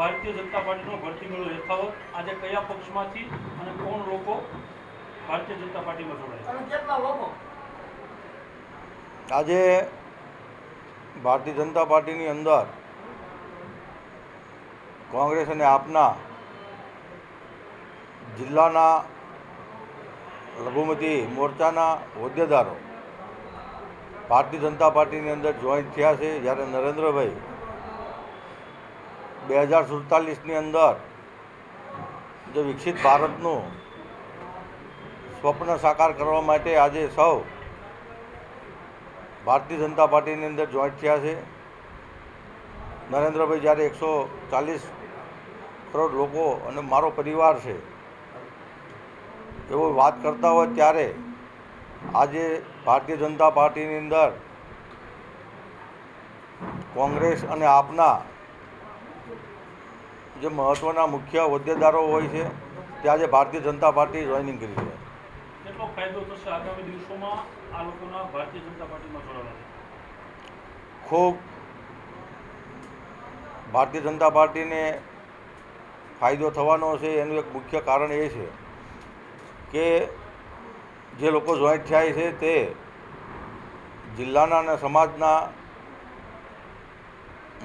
ભારતીય જનતા પાર્ટીનો ભરતી મેળો યથાવત. આજે કયા પક્ષમાંથી અને કોણ લોકો ભારતીય જનતા પાર્ટીમાં જોડાય કેટલા લોકો? આજે ભારતીય જનતા પાર્ટીની અંદર કોંગ્રેસ અને આપના જિલ્લાના લઘુમતી મોરચાના હોદ્દેદારો ભારતીય જનતા પાર્ટીની અંદર જોઈન્ટ થયા છે. જ્યારે નરેન્દ્રભાઈ બે હજાર સુડતાલીસની અંદર જે વિકસિત ભારતનું સ્વપ્ન સાકાર કરવા માટે આજે સૌ ભારતીય જનતા પાર્ટીની અંદર જોઈન્ટ થયા છે. નરેન્દ્રભાઈ, જ્યારે એકસો ચાલીસ કરોડ લોકો અને મારો પરિવાર છે, એવો વાત કરતા હોય ત્યારે આજે ભારતીય જનતા પાર્ટીની અંદર કોંગ્રેસ અને આપના જે મહત્ત્વના મુખ્ય હોદ્દેદારો હોય છે તે આજે ભારતીય જનતા પાર્ટી જોઈનિંગ કરી છે. ખૂબ. ભારતીય જનતા પાર્ટીને ફાયદો થવાનો છે એનું એક મુખ્ય કારણ એ છે કે જે લોકો જોઈન્ટ થયા છે તે જિલ્લાના અને સમાજના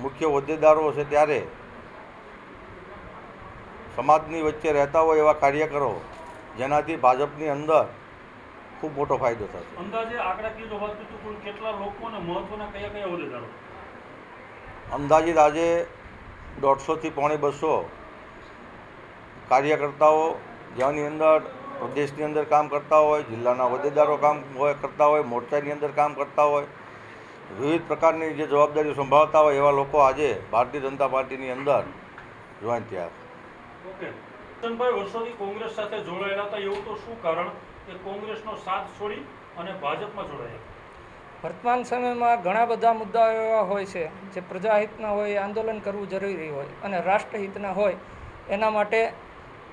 મુખ્ય હોદ્દેદારો છે ત્યારે સમાજની વચ્ચે રહેતા હોય એવા કાર્યકરો જેનાથી ભાજપની અંદર ખૂબ મોટો ફાયદો થશે. અંદાજે આંકડાકીય જો વાત કરીએ કેટલા લોકો અને મહત્વના કયા કયા હોદ્દેદારો? અંદાજિત આજે દોઢસોથી પોણે બસો કાર્યકર્તાઓ જેની અંદર પ્રદેશની અંદર કામ કરતા હોય જિલ્લાના હોદ્દેદારો કામ હોય કરતા હોય મોરચાની અંદર કામ કરતા હોય વિવિધ પ્રકારની જે જવાબદારીઓ સંભાળતા હોય એવા લોકો આજે ભારતીય જનતા પાર્ટીની અંદર જોઈન થયા છે. વર્તમાન સમયમાં ઘણા બધા મુદ્દાઓ એવા હોય છે જે પ્રજાહિતના હોય, આંદોલન કરવું જરૂરી હોય અને રાષ્ટ્રહિતના હોય, એના માટે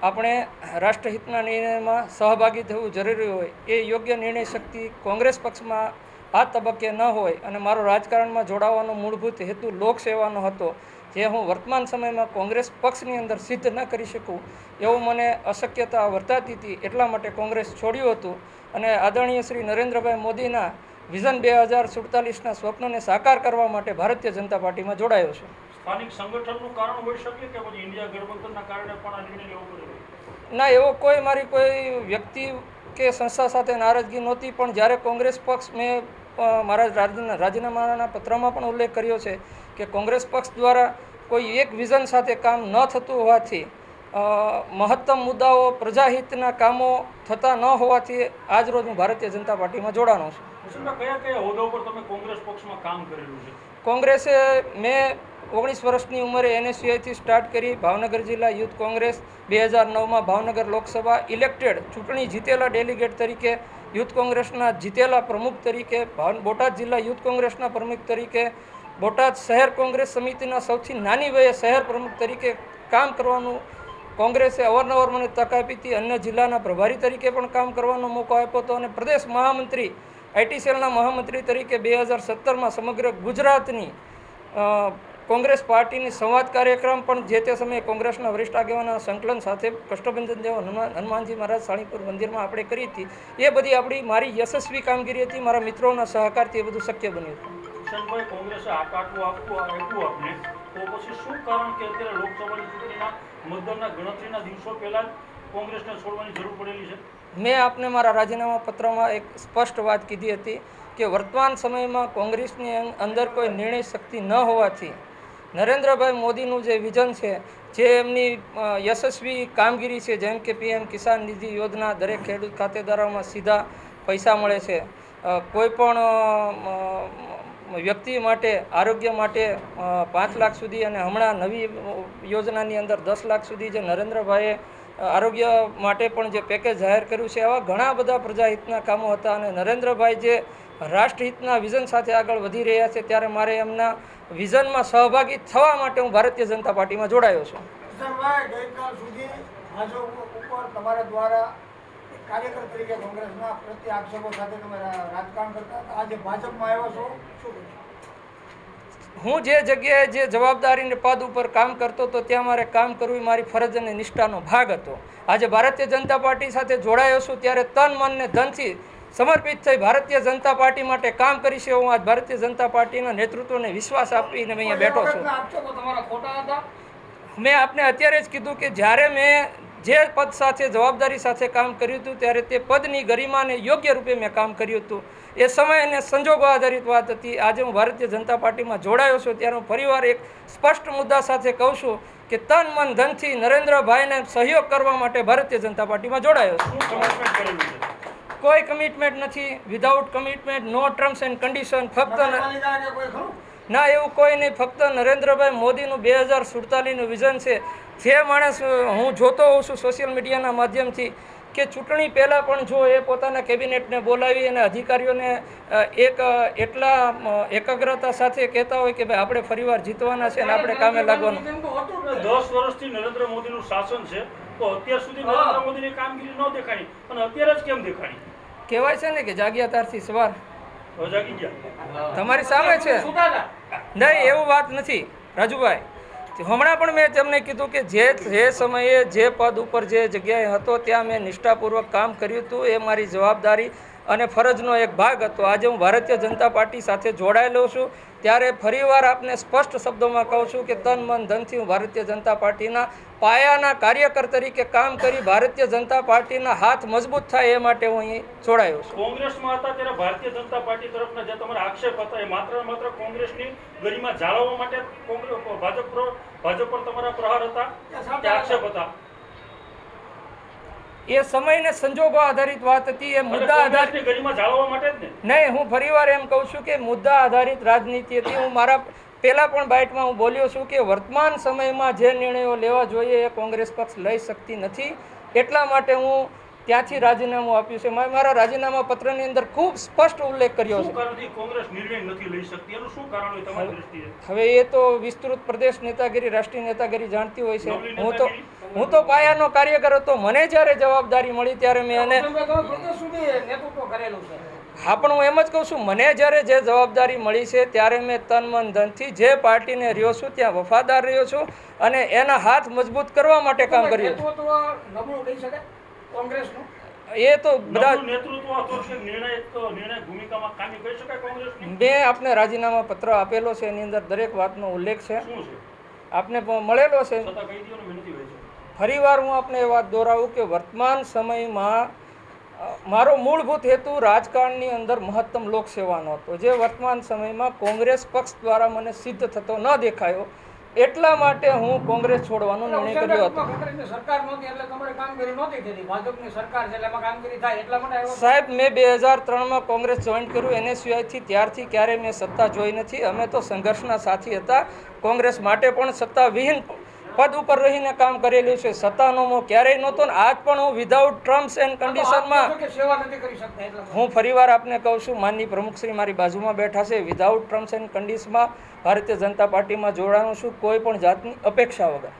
આપણે રાષ્ટ્રહિતના નિર્ણયમાં સહભાગી થવું જરૂરી હોય. એ યોગ્ય નિર્ણય શક્તિ કોંગ્રેસ પક્ષમાં આ તબક્કે ન હોય અને મારો રાજકારણમાં જોડાવાનો મૂળભૂત હેતુ લોકસેવાનો હતો. જે હું વર્તમાન સમયમાં કોંગ્રેસ પક્ષની અંદર સિદ્ધ ન કરી શકું એવું મને અશક્યતા વર્તાતી હતી એટલા માટે કોંગ્રેસ છોડ્યું હતું. અને આદરણીય શ્રી નરેન્દ્રભાઈ મોદીના વિઝન બે હજાર સુડતાલીસના સ્વપ્નને સાકાર કરવા માટે ભારતીય જનતા પાર્ટીમાં જોડાયો છું. સ્થાનિક સંગઠનનું કારણ હોઈ શકે કે પછી ઇન્ડિયા ગઠબંધનના કારણે પણ આ નિર્ણય લેવો પડ્યો? ના એવો કોઈ મારી કોઈ વ્યક્તિ કે સંસ્થા સાથે નારાજગી નહોતી પણ જ્યારે કોંગ્રેસ પક્ષ મેં મારા રાજીના રાજીનામાના પત્રમાં પણ ઉલ્લેખ કર્યો છે કે કોંગ્રેસ પક્ષ દ્વારા કોઈ એક વિઝન સાથે કામ ન થતું હોવાથી મહત્તમ મુદ્દાઓ પ્રજાહિતના કામો થતા ન હોવાથી આજ રોજ હું ભારતીય જનતા પાર્ટીમાં જોડાણો છું? કોંગ્રેસે મેં ઓગણીસ વર્ષની ઉંમરે એનએસયુઆઈથી સ્ટાર્ટ કરી ભાવનગર જિલ્લા યુથ કોંગ્રેસ બે હજાર નવમાં ભાવનગર લોકસભા ઇલેક્ટેડ ચૂંટણી જીતેલા ડેલિગેટ તરીકે યુથ કોંગ્રેસના જીતેલા પ્રમુખ તરીકે બોટાદ જિલ્લા યુથ કોંગ્રેસના પ્રમુખ તરીકે, બોટાદ શહેર કોંગ્રેસ સમિતિના સૌથી નાની વયે શહેર પ્રમુખ તરીકે કામ કરવાનું કોંગ્રેસે અવારનવાર મને તક આપી હતી. અન્ય જિલ્લાના પ્રભારી તરીકે પણ કામ કરવાનો મોકો આપ્યો હતો અને પ્રદેશ મહામંત્રી આઈટી સેલના મહામંત્રી તરીકે બે હજાર સત્તરમાં સમગ્ર ગુજરાતની કોંગ્રેસ પાર્ટીની સંવાદ કાર્યક્રમ પણ જે તે સમયે કોંગ્રેસના વરિષ્ઠ આગેવાના સંકલન સાથે કષ્ટભંજન દેવ હનુમાન હનુમાનજી મહારાજ સાણીપુર મંદિરમાં આપણે કરી હતી. એ બધી આપણી મારી યશસ્વી કામગીરી હતી મારા મિત્રોના સહકારથી એ બધું શક્ય બન્યું હતું. કિશનભાઈ કોંગ્રેસે આટલું આપવું આપ્યું આપને. તો પછી શું કારણ કે અત્યારે લોકસભાની ચૂંટણીના મતદાનના ગણતરીના દિવસો પહેલા જ કોંગ્રેસને છોડવાની જરૂર પડેલી છે? મેં આપને મારા રાજીનામા પત્રમાં એક સ્પષ્ટ વાત કીધી હતી કે વર્તમાન સમયમાં કોંગ્રેસની અંદર કોઈ નિર્ણય શક્તિ ન હોવાથી નરેન્દ્રભાઈ મોદીનું જે વિઝન છે જે એમની યશસ્વી કામગીરી છે જેમ કે પીએમ કિસાન નિધિ યોજના દરેક ખેડૂત ખાતેદારોમાં સીધા પૈસા મળે છે. અ, કોઈ પણ અ, અ, વ્યક્તિ માટે આરોગ્ય માટે પાંચ લાખ સુધી અને હમણાં નવી યોજનાની અંદર દસ લાખ સુધી જે નરેન્દ્રભાઈએ આરોગ્ય માટે પણ જે પેકેજ જાહેર કર્યું છે એવા ઘણા બધા પ્રજાહિતના કામો હતા અને નરેન્દ્રભાઈ જે રાષ્ટ્રહિતના વિઝન સાથે આગળ વધી રહ્યા છે ત્યારે મારે એમના વિઝનમાં સહભાગી થવા માટે હું ભારતીય જનતા પાર્ટીમાં જોડાયો છું. ગઈકાલ સુધી ઉપર તમારા દ્વારા કાર્યકર તરીકે કોંગ્રેસના પ્રત્યે આક્ષેપો સાથે તમે રાજકારણ કરતા હતા. આજે ભાજપમાં આવ્યો છો શું હું જે જગ્યાએ જે જવાબદારીને પદ ઉપર કામ કરતો હતો ત્યાં મારે કામ કરવું એ મારી ફરજ અને નિષ્ઠાનો ભાગ હતો. આજે ભારતીય જનતા પાર્ટી સાથે જોડાયો છું ત્યારે તન મન ને ધનથી સમર્પિત થઈ ભારતીય જનતા પાર્ટી માટે કામ કરીશ એવો હું આજ ભારતીય જનતા પાર્ટીના નેતૃત્વને વિશ્વાસ આપીને મેં અહીંયા બેઠો છું. આક્ષેપો તમારા ખોટા હતા? મેં આપને અત્યારે જ કીધું કે જ્યારે મેં જે પદ સાથે જવાબદારી સાથે કામ કર્યું હતું ત્યારે તે પદની ગરિમાને યોગ્ય રૂપે મેં કામ કર્યું હતું. એ સમય અને સંજોગો આધારિત વાત હતી. આજે હું ભારતીય જનતા પાર્ટીમાં જોડાયો છું. ત્યારે હું ફરીવાર એક સ્પષ્ટ મુદ્દા સાથે કહું છું કે તન મન ધનથી નરેન્દ્રભાઈને સહયોગ કરવા માટે ભારતીય જનતા પાર્ટીમાં જોડાયો છું. કોઈ કમિટમેન્ટ નથી. Without commitment no terms and condition ફક્ત ન- એવું કોઈ નહીં. ફક્ત નરેન્દ્રભાઈ મોદીનું બે હજાર સુડતાલીસનું વિઝન છે. જે માણસ હું જોતો હોઉં છું સોશિયલ મીડિયાના માધ્યમથી કે ચૂંટણી પહેલાં પણ જો એ પોતાના કેબિનેટને બોલાવી અને અધિકારીઓને એક એટલા એકાગ્રતા સાથે કહેતા હોય કે ભાઈ આપણે ફરીવાર જીતવાના છે અને આપણે કામે લાગવાનું. દસ વર્ષથી નરેન્દ્ર મોદીનું શાસન છે તો અત્યાર સુધી નરેન્દ્ર મોદીની કામગીરી ન દેખાણી અને અત્યારે જ કેમ દેખાણી કહેવાય છે ને કે જાગ્યા તારથી સવાર. તમારી સામે છે. નહીં એવું વાત નથી રાજુભાઈ. હમણાં પણ મેં તમને કીધું કે જે જે સમયે જે પદ ઉપર જે જગ્યાએ હતો ત્યાં મેં નિષ્ઠાપૂર્વક કામ કર્યું હતું. એ મારી જવાબદારી અને ફરજનો એક ભાગ હતો. આજે હું ભારતીય જનતા પાર્ટી સાથે જોડાયેલો છું. ત્યારે ફરીવાર આપને સ્પષ્ટ શબ્દોમાં કહું છું કે તન, મન, ધનથી હું ભારતીય જનતા પાર્ટીના પાયાના કાર્યકર તરીકે કામ કરી ભારતીય જનતા પાર્ટીના હાથ મજબૂત થાય એ માટે હું અહીં જોડાયો છું. કોંગ્રેસમાં હતા ત્યારે ભારતીય જનતા પાર્ટી તરફના જે તમારા આક્ષેપ હતા એ માત્ર માત્ર કોંગ્રેસની ગરિમા જાળવવા માટે ભાજપ પર તમારા પ્રહાર હતા? આક્ષેપ હતા? એ સમયને સંજોગો આધારિત વાત હતી એ મુદ્દા આધારિત નહીં હું ફરીવાર એમ કહું છું કે મુદ્દા આધારિત રાજનીતિ હતી. હું મારા પહેલાં પણ બાઇટમાં હું બોલ્યો છું કે વર્તમાન સમયમાં જે નિર્ણયો લેવા જોઈએ એ કોંગ્રેસ પક્ષ લઈ શકતી નથી. એટલા માટે હું ત્યાંથી રાજીનામું આપ્યું છે. મેં મારા રાજીનામા પત્રની અંદર ખૂબ સ્પષ્ટ ઉલ્લેખ કર્યો છે. કારણથી કોંગ્રેસ નિર્ણય નથી લઈ શકતી. એનું શું કારણ હોય તમારી દ્રષ્ટિએ? હવે એ તો વિસ્તૃત પ્રદેશ નેતાગીરી રાષ્ટ્રીય નેતાગીરી જાણતી હોય છે. હું તો હું તો પાયાનો કાર્યકર હતો. મને જ્યારે જવાબદારી મળી ત્યારે મેં એને હા પણ હું એમ જ કહું છું મને જ્યારે જે જવાબદારી મળી છે ત્યારે મેં તન મન ધનથી જે પાર્ટીને રહ્યો છું ત્યાં વફાદાર રહ્યો છું અને એના હાથ મજબૂત કરવા માટે કામ કર્યું. કોંગ્રેસનું? એ તો બધા મેં આપને રાજીનામા પત્ર આપેલો છે એની અંદર દરેક વાતનો ઉલ્લેખ છે. આપને પણ મળેલો છે. ફરીવાર હું આપને એ વાત દોહરાવું કે વર્તમાન સમયમાં મારો મૂળભૂત હેતુ રાજકારણની અંદર મહત્તમ લોકસેવાનો હતો. જે વર્તમાન સમયમાં કોંગ્રેસ પક્ષ દ્વારા મને સિદ્ધ થતો ન દેખાયો એટલા માટે હું કોંગ્રેસ છોડવાનો નિર્ણય કર્યો હતો. સાહેબ મેં બે હજાર ત્રણમાં કોંગ્રેસ જોઈન કર્યું એને સિવાયથી ત્યારથી ક્યારેય મેં સત્તા જોઈ નથી. અમે તો સંઘર્ષના સાથી હતા. કોંગ્રેસ માટે પણ સત્તા વિહીન પદ ઉપર રહીને કામ કરેલું છે. સત્તાનો મોહ ક્યારેય નહોતો ને આજ પણ હું વિધાઉટ ટર્મ્સ એન્ડ કન્ડિશનમાં. હું ફરીવાર આપને કહું છું માનની પ્રમુખશ્રી મારી બાજુમાં બેઠા છે. વિધાઉટ ટર્મ્સ એન્ડ કન્ડિશનમાં ભારતીય જનતા પાર્ટીમાં જોડાણું છું. કોઈ પણ જાતની અપેક્ષા વગર.